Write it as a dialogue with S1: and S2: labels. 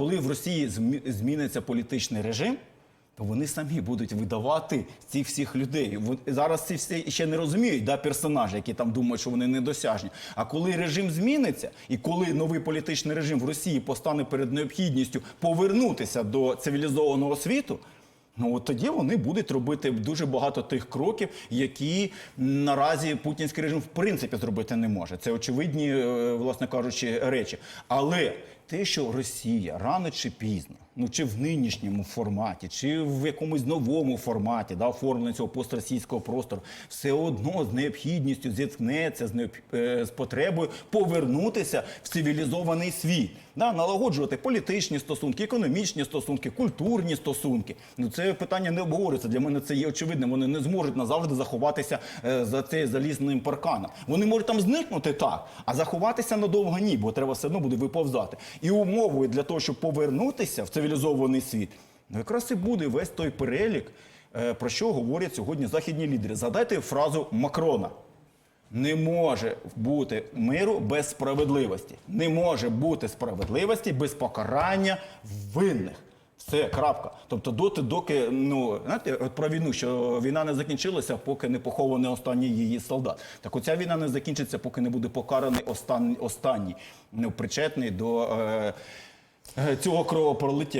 S1: Коли в Росії зміниться політичний режим, то вони самі будуть видавати цих всіх людей. Зараз ці всі ще не розуміють да, персонажі, які там думають, що вони недосяжні. А коли режим зміниться, і коли новий політичний режим в Росії постане перед необхідністю повернутися до цивілізованого світу. Ну от тоді вони будуть робити дуже багато тих кроків, які наразі путінський режим в принципі зробити не може. Це очевидні, е, власне кажучи, речі. Але те, що Росія рано чи пізно, ну чи в нинішньому форматі, чи в якомусь новому форматі, да, оформлення цього постросійського простору, все одно з необхідністю зіткнеться з, необ... е, з потребою повернутися в цивілізований світ, да, налагоджувати політичні стосунки, економічні стосунки, культурні стосунки. Ну це питання не обговорюється. Для мене це є очевидним. Вони не зможуть назавжди заховатися е, за цей залізним парканом. Вони можуть там зникнути так, а заховатися надовго ні, бо треба все одно буде виповзати. І умовою для того, щоб повернутися в цивілізований світ, ну якраз і буде весь той перелік, е, про що говорять сьогодні західні лідери. Задайте фразу Макрона. Не може бути миру без справедливості. Не може бути справедливості без покарання винних. Все, крапка. Тобто, доти, доки ну знаєте, от про війну, що війна не закінчилася, поки не похований останній її солдат. Так оця війна не закінчиться, поки не буде покараний останній, останній непричетний до е, е, цього кровопролиття.